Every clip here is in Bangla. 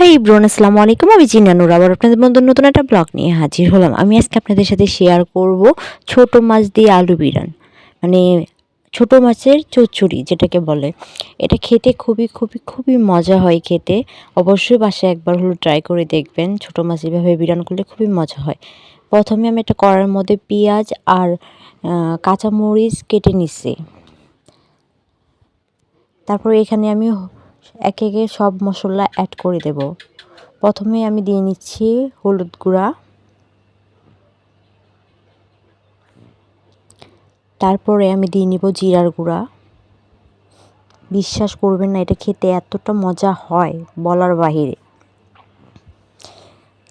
হাই ব্রোন আসসালামু আলাইকুম। আমি জিনানুর আবার আপনাদের বন্ধু নতুন একটা ব্লগ নিয়ে হাজির হলাম। আমি আজকে আপনাদের সাথে শেয়ার করব ছোট মাছ দিয়ে আলু বিরান। মানে ছোট মাছের চচ্চড়ি, যেটাকে বলে। এটা খেতে খুবই খুবই খুবই মজা হয় খেতে। অবশ্যই বাসায় একবার হলো ট্রাই করে দেখবেন। ছোট মাছ এভাবে বিরান করলে খুবই মজা হয়। প্রথমে আমি একটা কড়ার মধ্যে পেঁয়াজ আর কাঁচামরিচ কেটে নিচ্ছি। তারপর এখানে আমি একে একে সব মশলা অ্যাড করে দেব। প্রথমে আমি দিয়ে নিচ্ছি হলুদ গুঁড়া। তারপরে আমি দিয়ে নিব জিরার গুঁড়া। বিশ্বাস করবেন না, এটা খেতে এতটা মজা হয় বলার বাহিরে।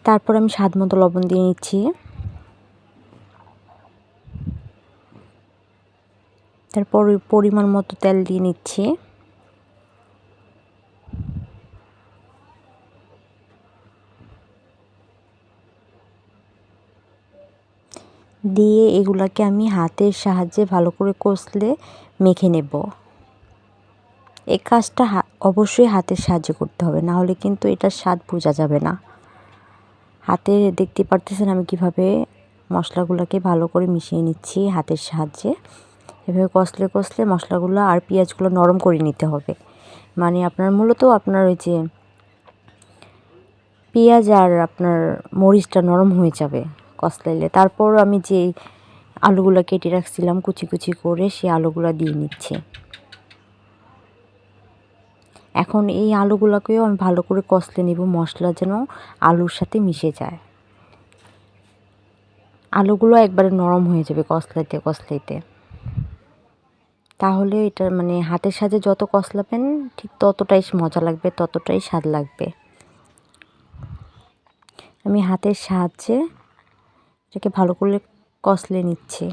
তারপর আমি স্বাদ মতো লবণ দিয়ে নিচ্ছি। তারপর পরিমাণ মতো তেল দিয়ে নিচ্ছি। দিয়ে এগুলাকে আমি হাতের সাহায্যে ভালো করে কষলে মেখে নেব। এই কাজটা অবশ্যই হাতের সাহায্যে করতে হবে, না হলে কিন্তু এটার স্বাদ বোঝা যাবে না। হাতে দেখতে পারতেছেন আমি কীভাবে মশলাগুলোকে ভালো করে মিশিয়ে নিচ্ছি হাতের সাহায্যে। এভাবে কষলে কষলে মশলাগুলো আর পেঁয়াজগুলো নরম করে নিতে হবে। মানে আপনার মূলত আপনার ওই যে পেঁয়াজ আর আপনার মরিচটা নরম হয়ে যাবে। কষলাইলে। তারপর আমি যে আলুগুলো কেটে রাখছিলাম কুচি কুচি করে সেই আলুগুলো দিয়ে নিচ্ছি। এখন এই আলুগুলোকেও আমি ভালো করে কষলে নিব, মশলা যেন আলুর সাথে মিশে যায়। আলুগুলো একবারে নরম হয়ে যাবে কষলাইতে কষলাইতে। তাহলে এটা মানে হাতের সাথে যত কষলাবেন, ঠিক ততটাই মজা লাগবে, ততটাই স্বাদ লাগবে। আমি হাতের সাহায্যে এটাকে ভালো করে কষলে নিচ্ছে।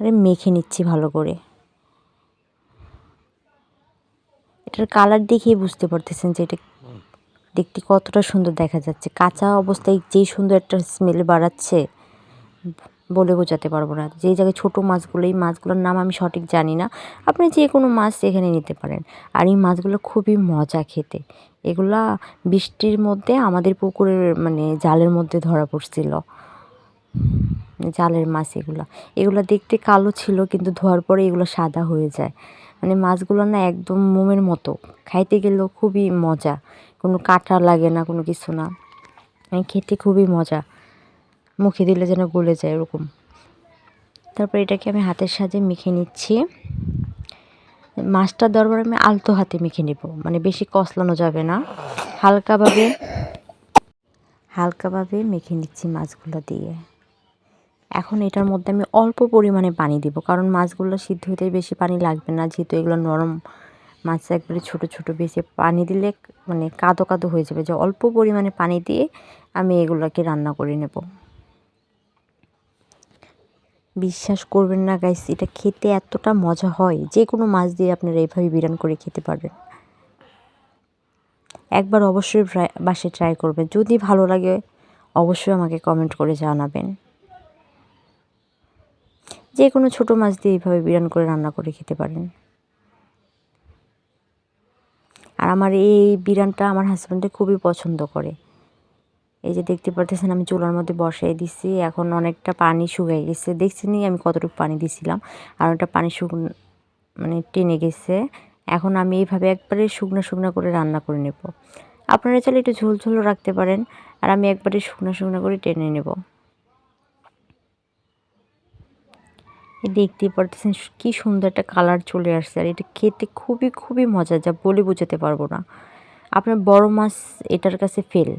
আরে মেখে নিচ্ছি ভালো করে। এটার কালার দেখেই বুঝতে পারতেছেন যে এটা দেখতে কতটা সুন্দর দেখা যাচ্ছে। কাঁচা অবস্থায় যেই সুন্দর একটা স্মেল বাড়াচ্ছে বলে বোঝাতে পারব না। যেই জায়গায় ছোটো মাছগুলো, এই মাছগুলোর নাম আমি সঠিক জানি না। আপনি যে কোনো মাছ এখানে নিতে পারেন। আর এই মাছগুলো খুবই মজা খেতে। এগুলা বৃষ্টির মধ্যে আমাদের পুকুরের মানে জালের মধ্যে ধরা পড়ছিল। জালের মাছ এগুলো। এগুলো দেখতে কালো ছিল, কিন্তু ধোয়ার পরে এগুলো সাদা হয়ে যায়। মানে মাছগুলো না একদম মোমের মতো। খাইতে গেলেও খুবই মজা। কোনো কাঁটা লাগে না, কোনো কিছু না। মানে খেতে খুবই মজা। মুখে দিলে যেন গলে যায় এরকম। তারপর এটাকে আমি হাতের সাহায্যে মেখে নিচ্ছি। মাছটা দরবার আমি আলতো হাতে মেখে নেব মানে বেশি কষলানো যাবে না। হালকাভাবে হালকাভাবে মেখে নিচ্ছি মাছগুলো দিয়ে। এখন এটার মধ্যে আমি অল্প পরিমাণে পানি দিব, কারণ মাছগুলো সিদ্ধ হতে বেশি পানি লাগবে না, যেহেতু এগুলো নরম মাছ, একবারে ছোট ছোট বেশি পানি দিলে মানে কাদো কাদো হয়ে যাবে। যে অল্প পরিমাণে পানি দিয়ে আমি এগুলোকে রান্না করে নেব। বিশ্বাস করবেন না গাইস এটা খেতে এতটা মজা হয়। যে কোনো মাছ দিয়ে আপনারা এইভাবে বিরান করে খেতে পারবেন। একবার অবশ্যই বাসে ট্রাই করবেন। যদি ভালো লাগে, অবশ্যই আমাকে কমেন্ট করে জানাবেন। যে কোনো ছোটো মাছ দিয়ে এইভাবে বিরান করে রান্না করে খেতে পারেন। আর আমার এই বিরানটা আমার হাজব্যান্ডে খুবই পছন্দ করে। এই যে দেখতে পারতেছেন আমি চুলার মধ্যে বসাই দিছি, এখন অনেকটা পানি শুকাই গেছে। দেখছেনই আমি কতটুকু পানি দিছিলাম? আর ওটা পানি শুকনো মানে টেনে গেছে। এখন আমি এইভাবে একবারে শুকনো শুকনো করে রান্না করে নেব। আপনারা চাইলে একটু ঝোল ঝোলও রাখতে পারেন, আর আমি একবারে শুকনো শুকনো করে টেনে নেব। দেখতেই পারতেছেন কি সুন্দর একটা কালার চলে আসছে, আর এটা খেতে খুবই খুবই মজা যা বলে বোঝাতে পারব না। আপনার বড় মাছ এটার কাছে ফেল।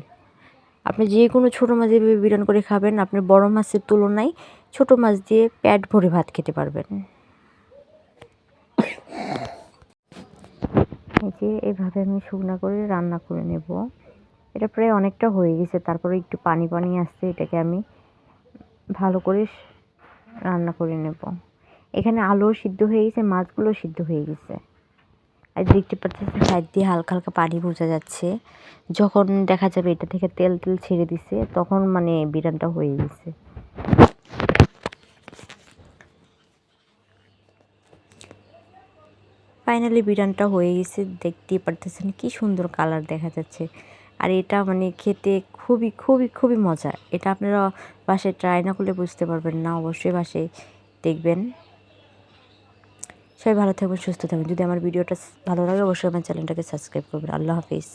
আপনি যে কোনো ছোটো মাছ এভাবে বিরান করে খাবেন আপনি বড় মাছের তুলনায় ছোটো মাছ দিয়ে প্যাট ভরে ভাত খেতে পারবেন। এই যে এভাবে আমি শুকনা করে রান্না করে নেব। এটা প্রায় অনেকটা হয়ে গেছে, তারপরে একটু পানি পানি আসছে, এটাকে আমি ভালো করে রান্না করে নেব। এখানে আলুও সিদ্ধ হয়ে গেছে মাছগুলো সিদ্ধ হয়ে গেছে। আর দেখতে পাচ্ছেন সাইড দিয়ে হালকা হালকা পানি বোঝা যাচ্ছে। যখন দেখা যাবে এটা থেকে তেল তেল ছেড়ে দিছে, তখন মানে বিরানটা হয়ে গেছে। ফাইনালি বিরানটা হয়ে গেছে, দেখতেই পারতেছেন কি সুন্দর কালার দেখা যাচ্ছে। আর এটা মানে খেতে খুবই খুবই খুবই মজা। এটা আপনারা বাসায় ট্রাই না করলে বুঝতে পারবেন না, অবশ্যই বাসায় দেখবেন। সবাই ভালো থাকবেন, সুস্থ থাকবেন। যদি আমার ভিডিওটা ভালো লাগে, অবশ্যই আমার চ্যানেলটাকে সাবস্ক্রাইব করবেন। আল্লাহ হাফিজ।